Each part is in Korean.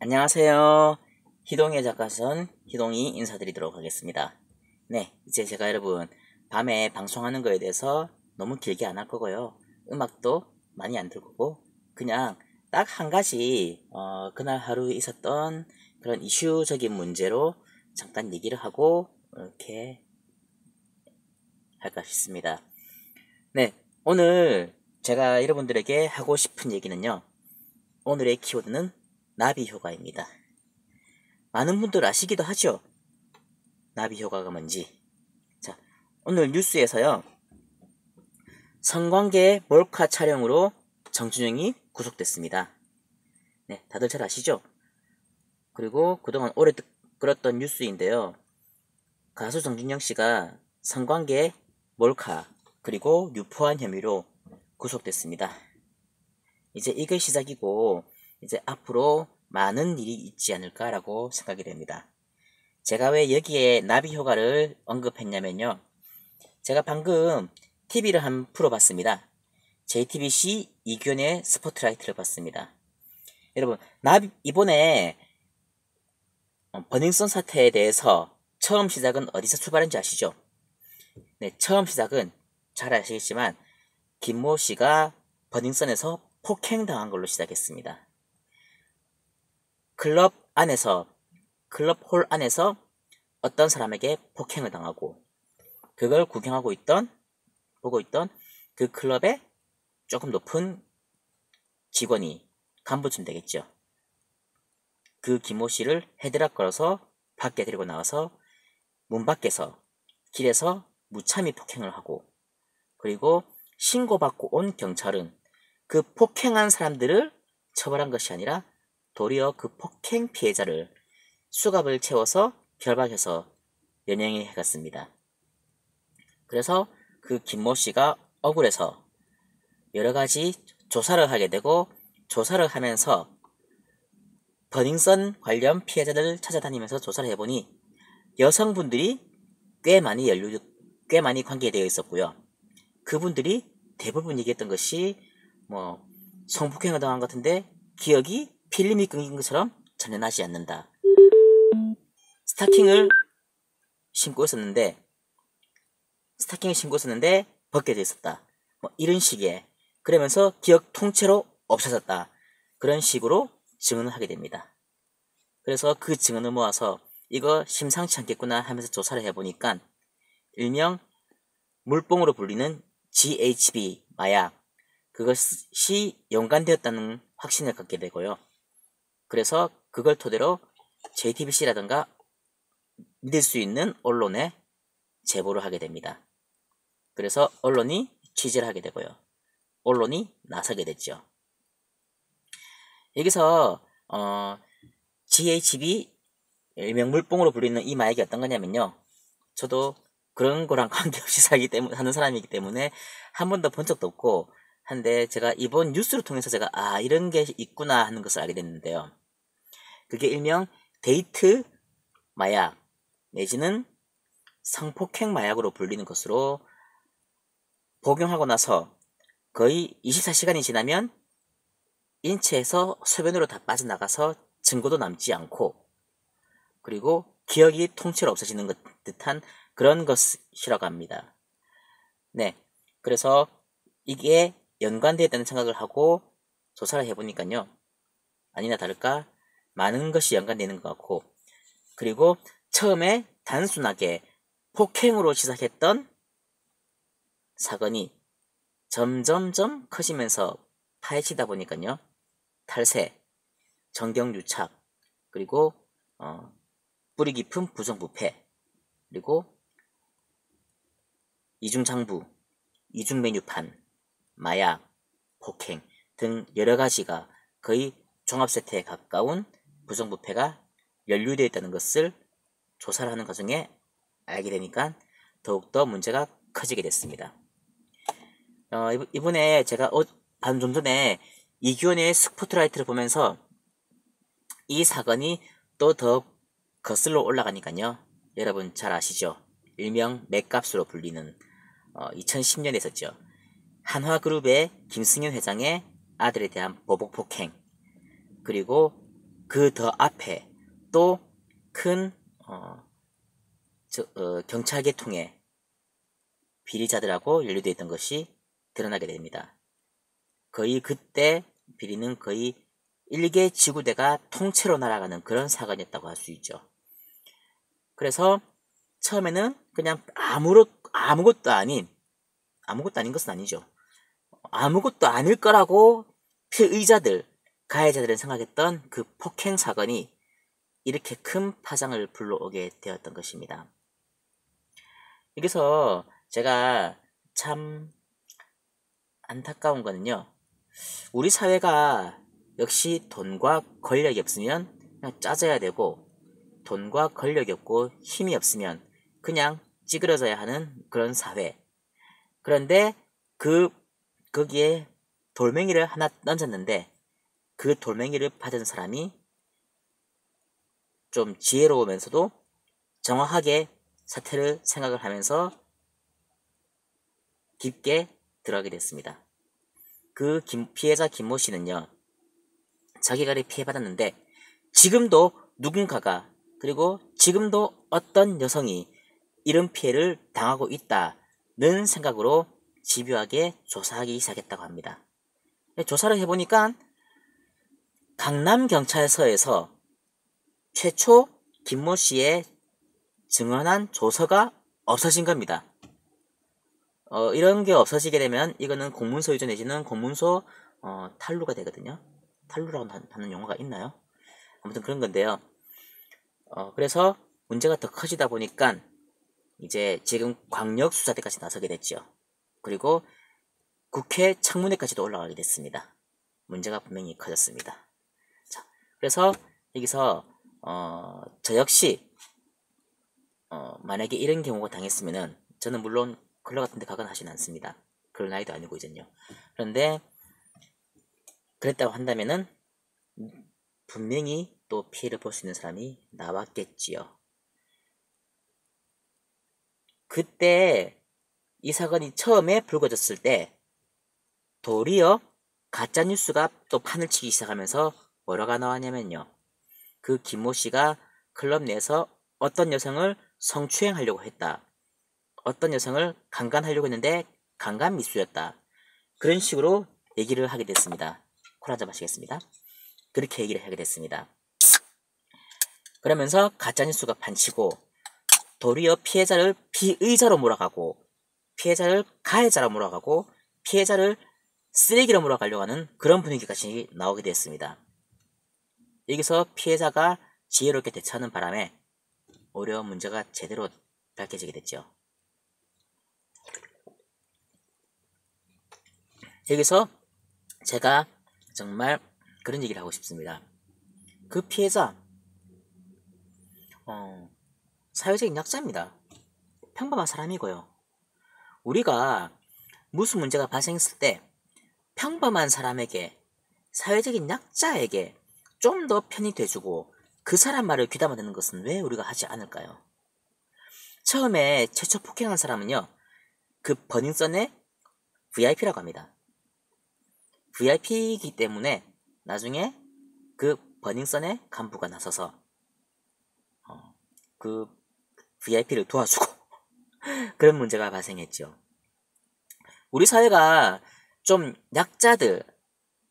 안녕하세요. 희동의 작가선 희동이 인사드리도록 하겠습니다. 네, 이제 제가 여러분 밤에 방송하는 거에 대해서 너무 길게 안 할 거고요. 음악도 많이 안 들 거고 그냥 딱 한 가지 어, 그날 하루 있었던 그런 이슈적인 문제로 잠깐 얘기를 하고 이렇게 할까 싶습니다. 네, 오늘 제가 여러분들에게 하고 싶은 얘기는요. 오늘의 키워드는 나비 효과입니다. 많은 분들 아시기도 하죠? 나비 효과가 뭔지. 자, 오늘 뉴스에서요. 성관계 몰카 촬영으로 정준영이 구속됐습니다. 네, 다들 잘 아시죠? 그리고 그동안 오래 끌었던 뉴스인데요. 가수 정준영 씨가 성관계 몰카 그리고 유포한 혐의로 구속됐습니다. 이제 이게 시작이고 이제 앞으로 많은 일이 있지 않을까라고 생각이 됩니다. 제가 왜 여기에 나비 효과를 언급했냐면요. 제가 방금 TV를 한 풀어봤습니다. JTBC 이견의 스포트라이트를 봤습니다. 여러분, 나비, 이번에 어, 버닝썬 사태에 대해서 처음 시작은 어디서 출발한지 아시죠? 네, 처음 시작은 잘 아시겠지만 김모 씨가 버닝썬에서 폭행당한 걸로 시작했습니다. 클럽 안에서 클럽 홀 안에서 어떤 사람에게 폭행을 당하고 그걸 구경하고 있던 보고 있던 그 클럽의 조금 높은 직원이 간부쯤 되겠죠. 그 김모 씨를 헤드락 걸어서 밖에 데리고 나와서 문 밖에서 길에서 무참히 폭행을 하고 그리고 신고받고 온 경찰은 그 폭행한 사람들을 처벌한 것이 아니라 도리어 그 폭행 피해자를 수갑을 채워서 결박해서 연행해 갔습니다. 그래서 그 김모 씨가 억울해서 여러 가지 조사를 하게 되고 조사를 하면서 버닝썬 관련 피해자들을 찾아다니면서 조사를 해보니 여성분들이 꽤 많이 연루, 꽤 많이 관계되어 있었고요. 그분들이 대부분 얘기했던 것이 뭐 성폭행을 당한 것 같은데 기억이 필름이 끊긴 것처럼 전혀 나지 않는다. 스타킹을 신고 있었는데 스타킹을 신고 있었는데 벗겨져 있었다. 뭐 이런 식의 그러면서 기억 통째로 없어졌다. 그런 식으로 증언을 하게 됩니다. 그래서 그 증언을 모아서 이거 심상치 않겠구나 하면서 조사를 해보니까 일명 물뽕으로 불리는 GHB 마약 그것이 연관되었다는 확신을 갖게 되고요. 그래서 그걸 토대로 JTBC라든가 믿을 수 있는 언론에 제보를 하게 됩니다. 그래서 언론이 취재를 하게 되고요. 언론이 나서게 됐죠. 여기서 어, GHB 일명 물뽕으로 불리는 이 마약이 어떤 거냐면요. 저도 그런 거랑 관계없이 살기 때문에 하는 사람이기 때문에 한 번도 본 적도 없고 한데 제가 이번 뉴스를 통해서 제가 아 이런 게 있구나 하는 것을 알게 됐는데요. 그게 일명 데이트 마약 내지는 성폭행 마약으로 불리는 것으로 복용하고 나서 거의 24시간이 지나면 인체에서 소변으로 다 빠져나가서 증거도 남지 않고 그리고 기억이 통째로 없어지는 것 듯한 그런 것이라고 합니다. 네. 그래서 이게 연관되어 있다는 생각을 하고 조사를 해보니까요. 아니나 다를까 많은 것이 연관되는 것 같고 그리고 처음에 단순하게 폭행으로 시작했던 사건이 점점점 커지면서 파헤치다 보니까요. 탈세, 정경유착, 그리고 어, 뿌리 깊은 부정부패, 그리고 이중장부, 이중메뉴판, 마약, 폭행 등 여러 가지가 거의 종합세태에 가까운 부정부패가 연루되어 있다는 것을 조사를 하는 과정에 알게 되니까 더욱더 문제가 커지게 됐습니다. 어, 이번에 제가 어, 반 좀 전에 이규원의 스포트라이트를 보면서 이 사건이 또 더 거슬러 올라가니까요. 여러분 잘 아시죠? 일명 맥값으로 불리는 어, 2010년에 있었죠. 한화그룹의 김승현 회장의 아들에 대한 보복 폭행 그리고 그 더 앞에 또큰 어, 어, 경찰 계통의 비리자들하고 연루되어 있던 것이 드러나게 됩니다. 거의 그때 비리는 거의 일개 지구대가 통째로 날아가는 그런 사건이었다고 할 수 있죠. 그래서 처음에는 그냥 아무렇, 아무것도 아닌, 아무것도 아닌 것은 아니죠. 아무것도 아닐 거라고 피의자들, 가해자들은 생각했던 그 폭행 사건이 이렇게 큰 파장을 불러오게 되었던 것입니다. 여기서 제가 참 안타까운 거는요. 우리 사회가 역시 돈과 권력이 없으면 그냥 짜져야 되고 돈과 권력이 없고 힘이 없으면 그냥 찌그러져야 하는 그런 사회. 그런데 그 거기에 돌멩이를 하나 던졌는데 그 돌멩이를 받은 사람이 좀 지혜로우면서도 정확하게 사태를 생각을 하면서 깊게 들어가게 됐습니다. 그 김, 피해자 김모 씨는요, 자기가 피해받았는데, 지금도 누군가가, 그리고 지금도 어떤 여성이 이런 피해를 당하고 있다는 생각으로 집요하게 조사하기 시작했다고 합니다. 조사를 해보니까 강남경찰서에서 최초 김모 씨의 증언한 조서가 없어진 겁니다. 어, 이런 게 없어지게 되면 이거는 공문서 유전 내지는 공문서 어, 탈루가 되거든요. 탈루라고 하는 용어가 있나요? 아무튼 그런 건데요. 어, 그래서 문제가 더 커지다 보니까 이제 지금 광역 수사대까지 나서게 됐죠. 그리고 국회 청문회까지도 올라가게 됐습니다. 문제가 분명히 커졌습니다. 자, 그래서 여기서 어, 저 역시 어, 만약에 이런 경우가 당했으면은 저는 물론 클럽 같은 데 가거나 하진 않습니다. 그럴 나이도 아니고 이젠요. 그런데 그랬다고 한다면은 분명히 또 피해를 볼 수 있는 사람이 나왔겠지요. 그때 이 사건이 처음에 불거졌을 때 도리어 가짜뉴스가 또 판을 치기 시작하면서 뭐라가 나왔냐면요. 그 김모 씨가 클럽 내에서 어떤 여성을 성추행하려고 했다. 어떤 여성을 강간하려고 했는데 강간 미수였다. 그런 식으로 얘기를 하게 됐습니다. 콜 한잔 마시겠습니다. 그렇게 얘기를 하게 됐습니다. 그러면서 가짜뉴스가 판치고 도리어 피해자를 피의자로 몰아가고 피해자를 가해자로 몰아가고 피해자를 쓰레기로 몰아가려고 하는 그런 분위기까지 나오게 됐습니다. 여기서 피해자가 지혜롭게 대처하는 바람에 오히려 문제가 제대로 밝혀지게 됐죠. 여기서 제가 정말 그런 얘기를 하고 싶습니다. 그 피해자, 어, 사회적인 약자입니다. 평범한 사람이고요. 우리가 무슨 문제가 발생했을 때 평범한 사람에게, 사회적인 약자에게 좀 더 편히 돼주고 그 사람 말을 귀담아 듣는 것은 왜 우리가 하지 않을까요? 처음에 최초 폭행한 사람은요, 그 버닝썬의 VIP라고 합니다. VIP이기 때문에 나중에 그 버닝썬의 간부가 나서서 어, 그 VIP를 도와주고 그런 문제가 발생했죠. 우리 사회가 좀 약자들,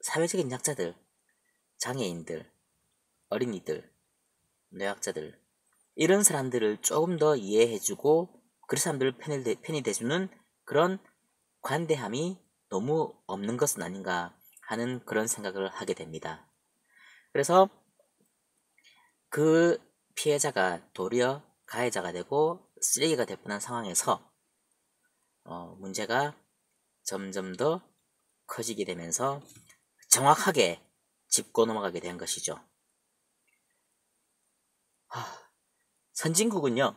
사회적인 약자들, 장애인들, 어린이들, 뇌약자들 이런 사람들을 조금 더 이해해주고 그 사람들을 편히, 편히 대주는 그런 관대함이 너무 없는 것은 아닌가 하는 그런 생각을 하게 됩니다. 그래서 그 피해자가 도리어 가해자가 되고 쓰레기가 될 뻔한 상황에서 어, 문제가 점점 더 커지게 되면서 정확하게 짚고 넘어가게 된 것이죠. 하, 선진국은요,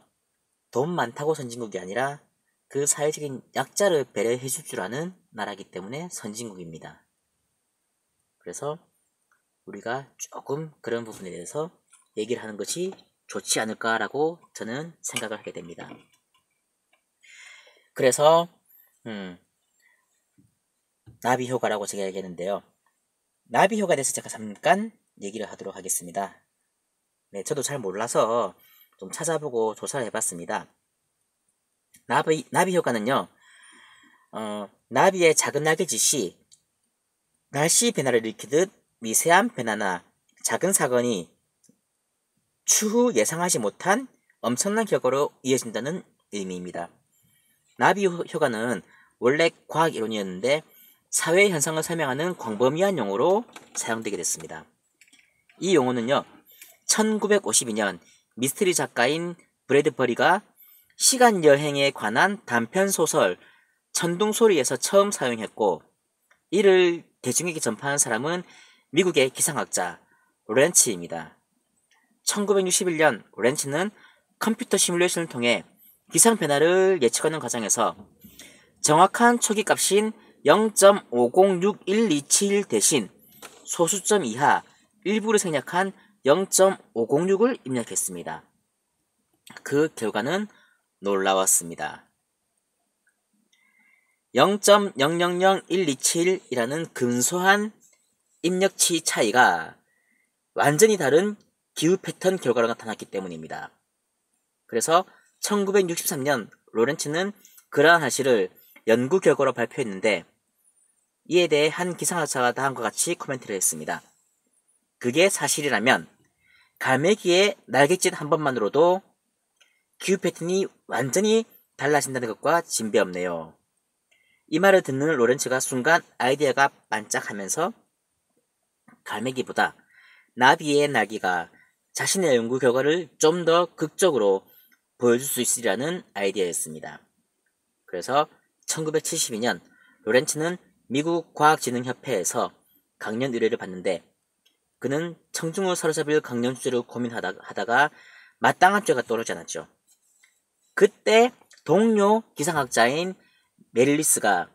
돈 많다고 선진국이 아니라 그 사회적인 약자를 배려해 줄 줄 아는 나라기 때문에 선진국입니다. 그래서 우리가 조금 그런 부분에 대해서 얘기를 하는 것이 좋지 않을까라고 저는 생각을 하게 됩니다. 그래서 음, 나비 효과라고 제가 얘기했는데요. 나비 효과에 대해서 제가 잠깐 얘기를 하도록 하겠습니다. 네, 저도 잘 몰라서 좀 찾아보고 조사를 해봤습니다. 나비, 나비 효과는요, 어, 나비의 작은 날개짓이 날씨 변화를 일으키듯 미세한 변화나 작은 사건이 추후 예상하지 못한 엄청난 결과로 이어진다는 의미입니다. 나비 효과는 원래 과학 이론이었는데 사회 현상을 설명하는 광범위한 용어로 사용되게 됐습니다. 이 용어는요, 1952년 미스터리 작가인 브래드버리가 시간 여행에 관한 단편 소설 천둥소리에서 처음 사용했고 이를 대중에게 전파한 사람은 미국의 기상학자 렌치입니다. 1961년 렌치는 컴퓨터 시뮬레이션을 통해 기상 변화를 예측하는 과정에서 정확한 초기 값인 0.506127 대신 소수점 이하 일부를 생략한 0.506을 입력했습니다. 그 결과는 놀라웠습니다. 0.000127이라는 근소한 입력치 차이가 완전히 다른 기후 패턴 결과로 나타났기 때문입니다. 그래서 1963년 로렌츠는 그러한 사실을 연구 결과로 발표했는데 이에 대해 한 기상학자가 다음과 같이 코멘트를 했습니다. 그게 사실이라면 갈매기의 날갯짓 한 번만으로도 기후 패턴이 완전히 달라진다는 것과 진배없네요. 이 말을 듣는 로렌츠가 순간 아이디어가 반짝하면서 갈매기보다 나비의 날개가 자신의 연구 결과를 좀 더 극적으로 보여줄 수 있으리라는 아이디어였습니다. 그래서 1972년 로렌츠는 미국 과학진흥협회에서 강연 의뢰를 받는데 그는 청중을 사로잡을 강연 주제를 고민하다가 마땅한 죄가 떠오르지 않았죠. 그때 동료 기상학자인 메릴리스가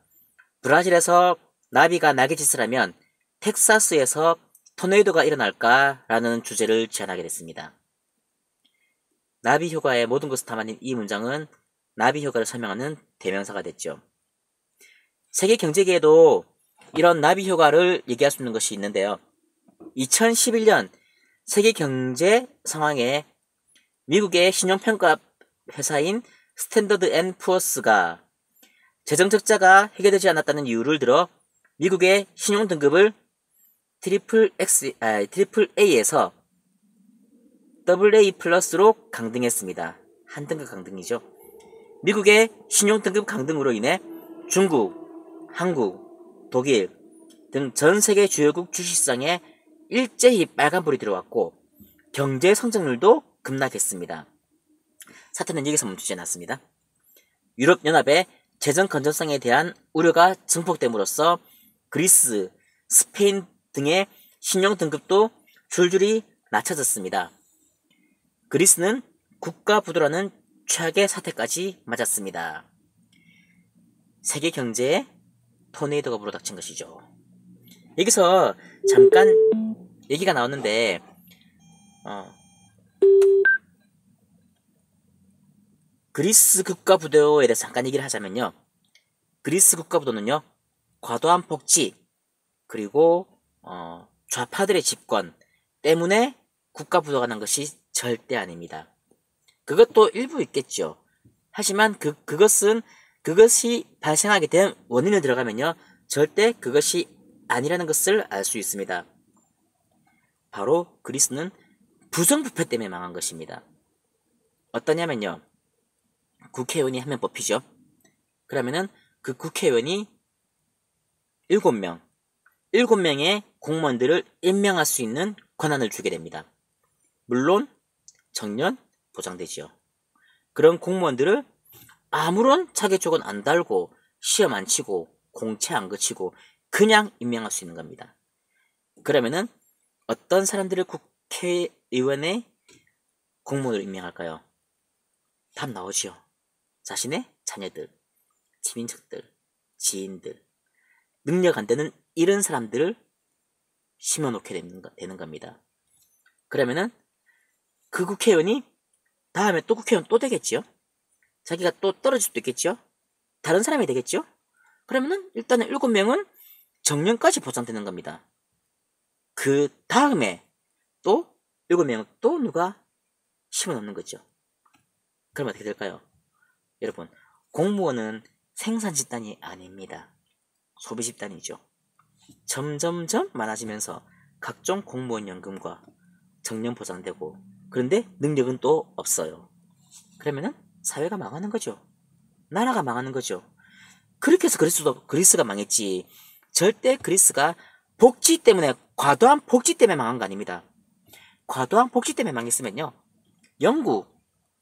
브라질에서 나비가 날개짓을 하면 텍사스에서 토네이도가 일어날까라는 주제를 제안하게 됐습니다. 나비 효과의 모든 것을 담아낸 이 문장은 나비 효과를 설명하는 대명사가 됐죠. 세계 경제계에도 이런 나비 효과를 얘기할 수 있는 것이 있는데요. 2011년 세계 경제 상황에 미국의 신용평가 회사인 스탠더드 앤 푸어스가 재정 적자가 해결되지 않았다는 이유를 들어 미국의 신용 등급을 트리플 X, 아, 트리플 A에서 AA 플러스로 강등했습니다. 한 등급 강등이죠. 미국의 신용 등급 강등으로 인해 중국, 한국, 독일 등 전 세계 주요국 주식시장에 일제히 빨간불이 들어왔고 경제 성장률도 급락했습니다. 사태는 여기서 멈추지 않았습니다. 유럽연합의 재정 건전성에 대한 우려가 증폭됨으로써 그리스, 스페인 등의 신용 등급도 줄줄이 낮춰졌습니다. 그리스는 국가 부도라는 최악의 사태까지 맞았습니다. 세계 경제에 토네이도가 불어닥친 것이죠. 여기서 잠깐 얘기가 나왔는데 어, 그리스 국가부도에 대해서 잠깐 얘기를 하자면요. 그리스 국가부도는요. 과도한 복지 그리고 어, 좌파들의 집권 때문에 국가부도가 난 것이 절대 아닙니다. 그것도 일부 있겠죠. 하지만 그, 그것은 그것이 발생하게 된 원인을 들어가면요. 절대 그것이 아니라는 것을 알 수 있습니다. 바로 그리스는 부정부패 때문에 망한 것입니다. 어떠냐면요. 국회의원이 한 명 뽑히죠. 그러면은 그 국회의원이 7명, 7명의 공무원들을 임명할 수 있는 권한을 주게 됩니다. 물론 정년 보장되지요. 그런 공무원들을 아무런 자격조건 안 달고 시험 안 치고 공채 안 거치고 그냥 임명할 수 있는 겁니다. 그러면은 어떤 사람들을 국회의원의 공무원으로 임명할까요? 답 나오지요. 자신의 자녀들, 친인척들, 지인들, 능력 안 되는 이런 사람들을 심어놓게 되는, 되는 겁니다. 그러면은 그 국회의원이 다음에 또 국회의원 또 되겠지요? 자기가 또 떨어질 수도 있겠죠? 다른 사람이 되겠죠? 그러면은 일단은 일곱 명은 정년까지 보장되는 겁니다. 그 다음에 또 일곱 명또 누가 심어 넣는 거죠. 그럼 어떻게 될까요? 여러분 공무원은 생산 집단이 아닙니다. 소비 집단이죠. 점점점 많아지면서 각종 공무원 연금과 정년 보장되고 그런데 능력은 또 없어요. 그러면은 사회가 망하는 거죠. 나라가 망하는 거죠. 그렇게 해서 그리스도 그리스가 망했지. 절대 그리스가 복지 때문에 과도한 복지 때문에 망한 거 아닙니다. 과도한 복지 때문에 망했으면요. 영국,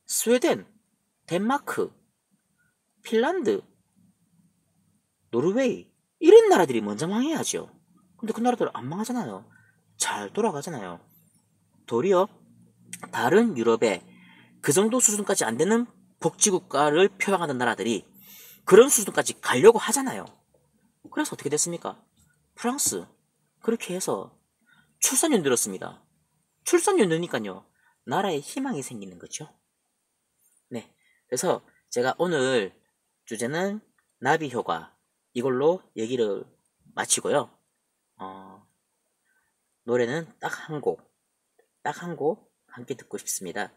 스웨덴, 덴마크, 핀란드, 노르웨이 이런 나라들이 먼저 망해야죠. 근데 그 나라들 안 망하잖아요. 잘 돌아가잖아요. 도리어 다른 유럽의 그 정도 수준까지 안 되는 복지국가를 표방하는 나라들이 그런 수준까지 가려고 하잖아요. 그래서 어떻게 됐습니까? 프랑스 그렇게 해서 출산율 늘었습니다. 출산율 늘니까요. 나라에 희망이 생기는 거죠. 네. 그래서 제가 오늘 주제는 나비 효과 이걸로 얘기를 마치고요. 어, 노래는 딱 한 곡, 딱 한 곡 함께 듣고 싶습니다.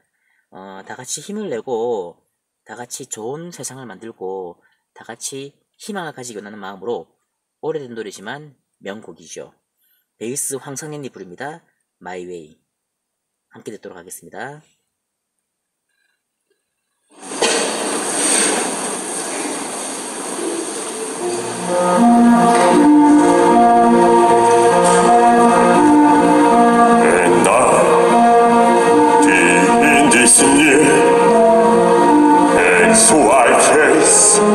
어, 다 같이 힘을 내고, 다 같이 좋은 세상을 만들고, 다 같이 희망을 가지기 원하는 마음으로 오래된 노래지만 명곡이죠. 베이스 황상현이 부릅니다. Way. 함께 듣도록 하겠습니다. suas reis.